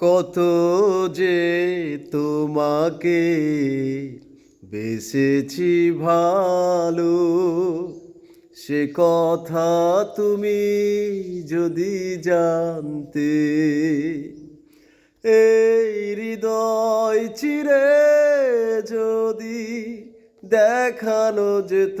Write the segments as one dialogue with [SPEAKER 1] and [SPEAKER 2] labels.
[SPEAKER 1] কত যে তোমাকে বেসেছি ভালো, সে কথা তুমি যদি জানতে, এই হৃদয় চিরে যদি দেখানো যেত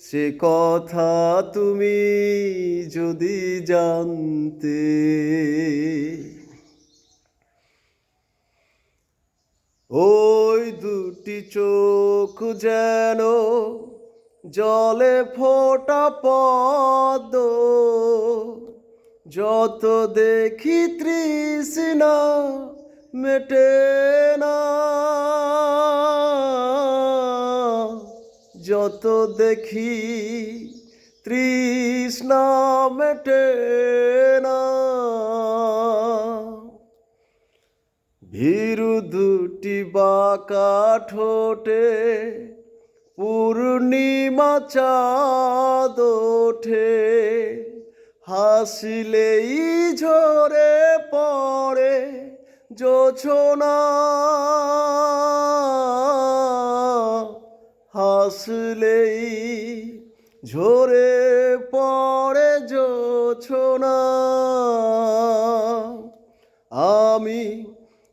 [SPEAKER 1] সে কথা তুমি যদি জানতে। ওই দুটি চোখ যেন জলে ফোটা পদ্ম। যত দেখি তৃষ্ণা মেটে না। যত দেখি তৃষ্ণা মেটে না। ভীরু দুটি বাঁকা ঠোঁটে পূর্ণিমা চাঁদ ওঠে। হাসিলেই ঝরে পড়ে জোছনা। হাসলেই ঝরে পড়ে জোছনা আমি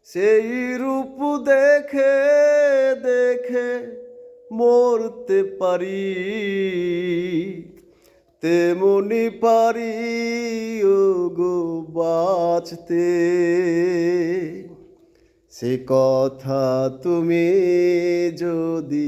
[SPEAKER 1] সেই রূপ দেখে দেখে মরতে পারি। তেমনি পারি ও গো বাঁচতে। সে কথা তুমি যদি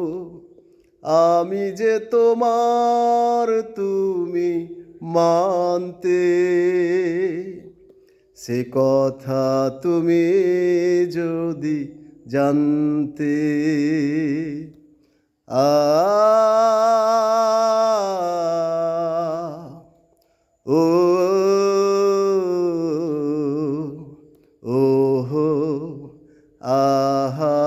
[SPEAKER 1] আমি যে তোমার তুমি মানতে, সে কথা তুমি যদি জানতে। আ ও ও হো আ